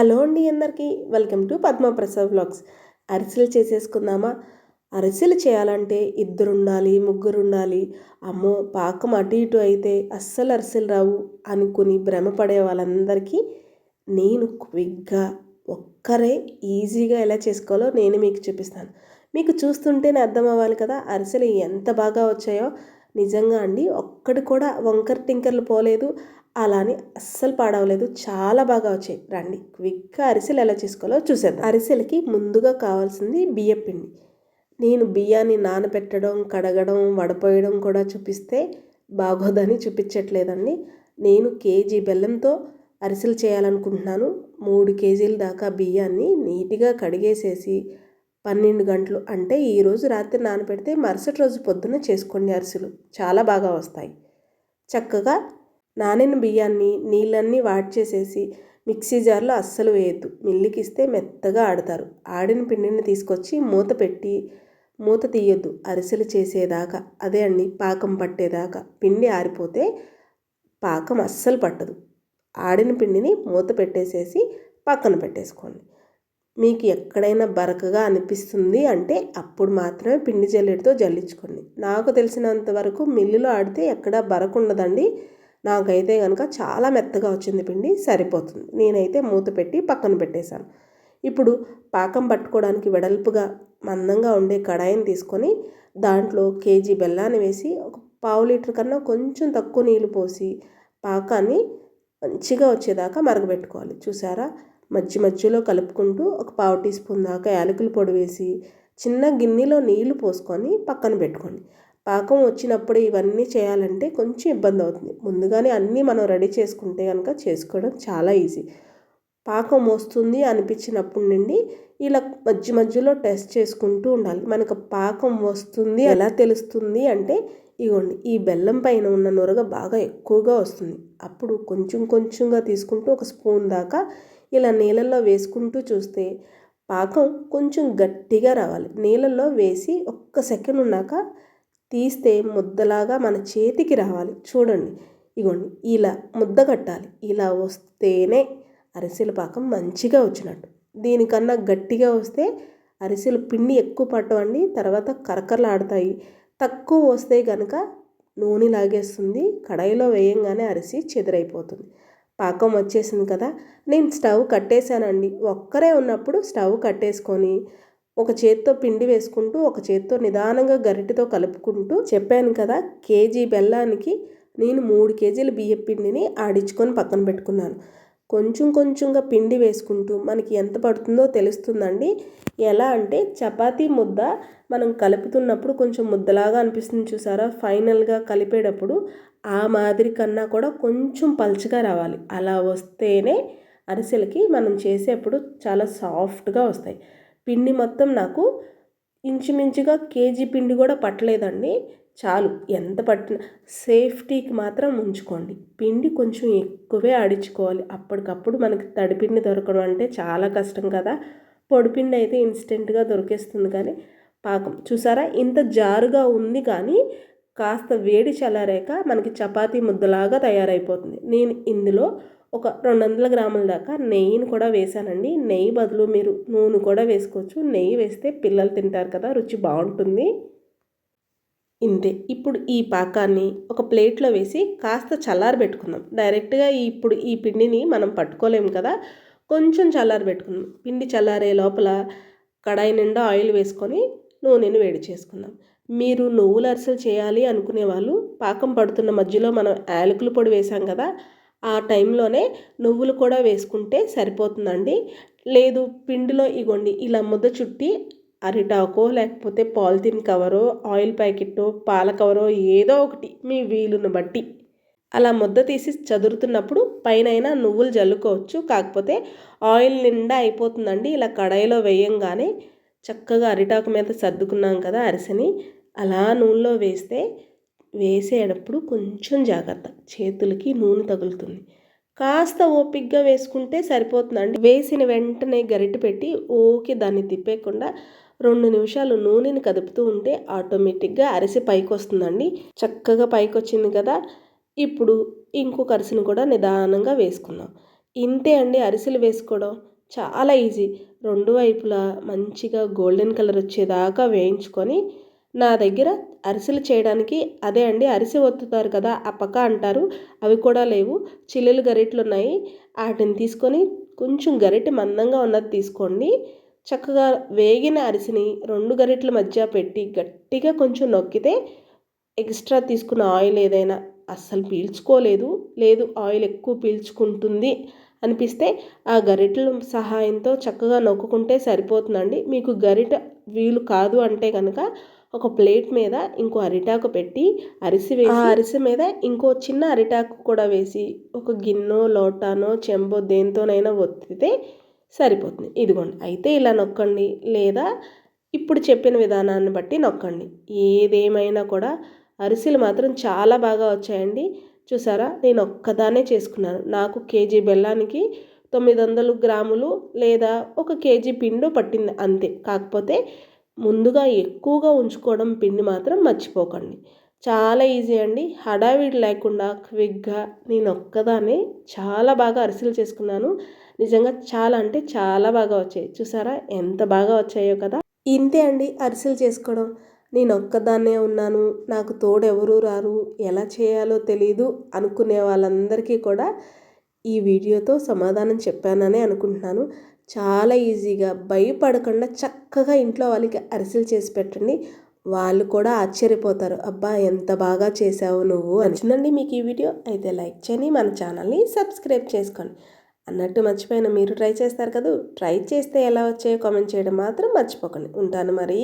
Hello అండి అందరికీ. Welcome to Padma Prasad blogs అరిసెలు చేసేసుకుందామా? అరిసెలు చేయాలంటే ఇద్దరు ఉండాలి ముగ్గురు ఉండాలి అమ్మో పాకం అటు ఇటు అయితే అస్సలు అరిసెలు రావు అనుకుని భ్రమపడే వాళ్ళందరికీ నేను క్విక్గా ఒక్కరే ఈజీగా ఎలా చేసుకోవాలో నేను మీకు చూపిస్తాను. మీకు చూస్తుంటేనే అర్థం అవ్వాలి కదా అరిసెలు ఎంత బాగా వచ్చాయో. నిజంగా అండి ఒక్కటి కూడా వంకర టింకర్లు పోలేదు. అలానే అస్సలు పాడవలేదు. చాలా బాగా వచ్చాయి. రండి క్విక్గా అరిసెలు ఎలా చేసుకోవాలో చూసేద్దాం. అరిసెలకి ముందుగా కావాల్సింది బియ్యం పిండి. నేను బియ్యాన్ని నానబెట్టడం కడగడం వడపోయడం కూడా చూపిస్తే బాగోదని చూపించట్లేదండి. నేను కేజీ బెల్లంతో అరిసెలు చేయాలనుకుంటున్నాను. మూడు కేజీల దాకా బియ్యాన్ని నీట్గా కడిగేసేసి పన్నెండు గంటలు అంటే ఈరోజు రాత్రి నానబెడితే మరుసటి రోజు పొద్దున్న చేసుకోండి అరిసెలు. చాలా బాగా వస్తాయి. చక్కగా నానిన బియ్యాన్ని నీళ్ళన్నీ వాడ్చేసేసి మిక్సీ జార్లో అస్సలు వేయద్దు. మిల్లికి ఇస్తే మెత్తగా ఆడతారు. ఆడిన పిండిని తీసుకొచ్చి మూత పెట్టి మూత తీయొద్దు. అరిసెలు చేసేదాకా. అదే అండి పాకం పట్టేదాకా. పిండి ఆరిపోతే పాకం అస్సలు పట్టదు. ఆడిన పిండిని మూత పెట్టేసేసి పక్కన పెట్టేసుకోండి. మీకు ఎక్కడైనా బరకగా అనిపిస్తుంది అంటే అప్పుడు మాత్రమే పిండి జల్లెడితో జల్లించుకోండి. నాకు తెలిసినంత వరకు మిల్లులో ఆడితే ఎక్కడ బరకు ఉండదండి. నాకైతే కనుక చాలా మెత్తగా వచ్చింది పిండి సరిపోతుంది. నేనైతే మూత పెట్టి పక్కన పెట్టేశాను. ఇప్పుడు పాకం పట్టుకోవడానికి వెడల్పుగా మందంగా ఉండే కడాయిని తీసుకొని దాంట్లో కేజీ బెల్లాన్ని వేసి ఒక పావు లీటర్ కన్నా కొంచెం తక్కువ నీళ్ళు పోసి పాకాన్ని మంచిగా వచ్చేదాకా మరగబెట్టుకోవాలి. చూసారా? మధ్య మధ్యలో కలుపుకుంటూ ఒక పావు టీ స్పూన్ దాకా యాలకుల పొడి వేసి చిన్న గిన్నెలో నీళ్ళు పోసుకొని పక్కన పెట్టుకోండి. పాకం వచ్చినప్పుడు ఇవన్నీ చేయాలంటే కొంచెం ఇబ్బంది అవుతుంది. ముందుగానే అన్నీ మనం రెడీ చేసుకుంటే కనుక చేసుకోవడం చాలా ఈజీ. పాకం వస్తుంది అనిపించినప్పుడు నుండి ఇలా మధ్య మధ్యలో టెస్ట్ చేసుకుంటూ ఉండాలి. మనకు పాకం వస్తుంది ఎలా తెలుస్తుంది అంటే ఇగోండి ఈ బెల్లం పైన ఉన్న నొరగ బాగా ఎక్కువగా వస్తుంది. అప్పుడు కొంచెం కొంచెంగా తీసుకుంటూ ఒక స్పూన్ దాకా ఇలా నీళ్ళల్లో వేసుకుంటూ చూస్తే పాకం కొంచెం గట్టిగా రావాలి. నీళ్ళల్లో వేసి ఒక్క సెకండ్ ఉన్నాక తీస్తే ముద్దలాగా మన చేతికి రావాలి. చూడండి ఇగోండి ఇలా ముద్ద కట్టాలి. ఇలా వస్తేనే అరిసెల పాకం మంచిగా వచ్చినట్టు. దీనికన్నా గట్టిగా వస్తే అరిసెలు పిండి ఎక్కువ పట్టవండి తర్వాత కరకరలాడతాయి తక్కువ వస్తే కనుక నూనె లాగేస్తుంది కడాయిలో వేయంగానే అరిసి చెదిరైపోతుంది. పాకం వచ్చేసింది కదా నేను స్టవ్ కట్టేశానండి. ఒక్కరే ఉన్నప్పుడు స్టవ్ కట్టేసుకొని ఒక చేత్తో పిండి వేసుకుంటూ ఒక చేత్తో నిదానంగా గరిటెతో కలుపుకుంటూ చెప్పాను కదా కేజీ బెల్లానికి నేను మూడు కేజీల బియ్యం పిండిని ఆడించుకొని పక్కన పెట్టుకున్నాను. కొంచెం కొంచెంగా పిండి వేసుకుంటూ మనకి ఎంత పడుతుందో తెలుస్తుందండి. ఎలా అంటే చపాతీ ముద్ద మనం కలుపుతున్నప్పుడు కొంచెం ముద్దలాగా అనిపిస్తుంది చూసారా? ఫైనల్గా కలిపేటప్పుడు ఆ మాదిరి కన్నా కూడా కొంచెం పలుచగా రావాలి. అలా వస్తేనే అరిసెలకి మనం చేసేప్పుడు చాలా సాఫ్ట్గా వస్తాయి. పిండి మొత్తం నాకు ఇంచుమించుగా కేజీ పిండి కూడా పట్టలేదండి. చాలు ఎంత పట్టిన సేఫ్టీకి మాత్రం ఉంచుకోండి. పిండి కొంచెం ఎక్కువే ఆడించుకోవాలి అప్పటికప్పుడు మనకి తడిపిండి దొరకడం అంటే చాలా కష్టం కదా. పొడిపిండి అయితే ఇన్స్టెంట్గా దొరికేస్తుంది కానీ పాకం. చూసారా? ఇంత జారుగా ఉంది కానీ కాస్త వేడి చల్లారాక మనకి చపాతీ ముద్దలాగా తయారైపోతుంది. నేను ఇందులో ఒక రెండు వందల గ్రాముల దాకా నెయ్యిని కూడా వేసానండి నెయ్యి బదులు మీరు నూనె కూడా వేసుకోవచ్చు. నెయ్యి వేస్తే పిల్లలు తింటారు కదా రుచి బాగుంటుంది. ఇంతే. ఇప్పుడు ఈ పాకాన్ని ఒక ప్లేట్లో వేసి కాస్త చల్లారి పెట్టుకుందాం డైరెక్ట్గా ఇప్పుడు ఈ పిండిని మనం పట్టుకోలేము కదా కొంచెం చల్లారి పెట్టుకుందాం పిండి చల్లారే లోపల కడాయి నిండా ఆయిల్ వేసుకొని నూనెను వేడి చేసుకుందాం. మీరు నువ్వుల అరిసెలు చేయాలి అనుకునే వాళ్ళు పాకం పడుతున్న మధ్యలో మనం యాలకుల పొడి వేసాం కదా ఆ టైంలోనే నువ్వులు కూడా వేసుకుంటే సరిపోతుందండి. లేదు పిండిలో ఇగోండి ఇలా ముద్ద చుట్టి అరిటాకో లేకపోతే పాలిథిన్ కవరో ఆయిల్ ప్యాకెట్టో పాల కవరో ఏదో ఒకటి మీ వీలును బట్టి. అలా ముద్ద తీసి చదురుతున్నప్పుడు పైన నువ్వులు జల్లుకోవచ్చు కాకపోతే ఆయిల్ నిండా అయిపోతుందండి. ఇలా కడాయిలో వేయంగానే చక్కగా అరిటాకు మీద సర్దుకున్నాం కదా అరిసెని. అలా నూనెలో వేస్తే వేసేటప్పుడు కొంచెం జాగ్రత్త. చేతులకి నూనె తగులుతుంది. కాస్త ఓపిక్గా వేసుకుంటే సరిపోతుందండి. వేసిన వెంటనే గరిటె పెట్టి ఓకే దాన్ని తిప్పేయకుండా రెండు నిమిషాలు నూనెని కదుపుతూ ఉంటే ఆటోమేటిక్గా అరిసె పైకి వస్తుందండి చక్కగా పైకి వచ్చింది కదా! ఇప్పుడు ఇంకొక అరిసెను కూడా నిదానంగా వేసుకుందాం. ఇంతే అండి అరిసెలు వేసుకోవడం. చాలా ఈజీ. రెండు వైపులా మంచిగా గోల్డెన్ కలర్ వచ్చేదాకా వేయించుకొని నా దగ్గర అరిసెలు చేయడానికి అదే అండి అరిసె ఒత్తుతారు కదా అప్పక అంటారు. అవి కూడా లేవు. చిల్లులు గరిటెలు ఉన్నాయి వాటిని తీసుకొని కొంచెం గరిటె మందంగా ఉన్నది తీసుకోండి. చక్కగా వేగిన అరిసిని రెండు గరిటెల మధ్య పెట్టి గట్టిగా కొంచెం నొక్కితే ఎక్స్ట్రా తీసుకున్న ఆయిల్ ఏదైనా అస్సలు పీల్చుకోలేదు. లేదు ఆయిల్ ఎక్కువ పీల్చుకుంటుంది అనిపిస్తే ఆ గరిటెల సహాయంతో చక్కగా నొక్కుంటే సరిపోతుందండి. మీకు గరిట వీలు కాదు అంటే కనుక ఒక ప్లేట్ మీద ఇంకో అరిటాకు పెట్టి అరిసి వేసి ఆ అరిసి మీద ఇంకో చిన్న అరిటాకు కూడా వేసి ఒక గిన్నో లోటానో చెంబో దేంతోనైనా ఒత్తితే సరిపోతుంది. ఇదిగోండి అయితే ఇలా నొక్కండి. లేదా ఇప్పుడు చెప్పిన విధానాన్ని బట్టి నొక్కండి. ఏదేమైనా కూడా అరిసెలు మాత్రం చాలా బాగా వచ్చాయండి. చూసారా? నేను ఒక్కదానే చేసుకున్నాను. నాకు కేజీ బెల్లానికి తొమ్మిది వందలు గ్రాములు లేదా ఒక కేజీ పిండు పట్టింది అంతే. కాకపోతే ముందుగా ఎక్కువగా ఉంచుకోవడం పిండి మాత్రం మర్చిపోకండి. చాలా ఈజీ అండి. హడావిడి లేకుండా క్విక్గా నేను ఒక్కదానే చాలా బాగా అరిసెలు చేసుకున్నాను. నిజంగా చాలా అంటే చాలా బాగా వచ్చాయి. చూసారా? ఎంత బాగా వచ్చాయో కదా? ఇంతే అండి అరిసెలు చేసుకోవడం. నేను ఒక్కదాన్నే ఉన్నాను. నాకు తోడెవరూ రారు. ఎలా చేయాలో తెలియదు అనుకునే వాళ్ళందరికీ కూడా ఈ వీడియోతో సమాధానం చెప్పానని అనుకుంటున్నాను. చాలా ఈజీగా భయపడకుండా చక్కగా ఇంట్లో వాళ్ళకి అరిసెలు చేసి పెట్టండి. వాళ్ళు కూడా ఆశ్చర్యపోతారు. అబ్బా ఎంత బాగా చేసావు నువ్వు నచ్చిందండి మీకు ఈ వీడియో? అయితే లైక్ చేయండి మన ఛానల్ని సబ్స్క్రైబ్ చేసుకోండి. అన్నట్టు మర్చిపోయిన మీరు ట్రై చేస్తారు కదా? ట్రై చేస్తే ఎలా వచ్చాయో కామెంట్ చేయడం మాత్రం మర్చిపోకండి. ఉంటాను మరి.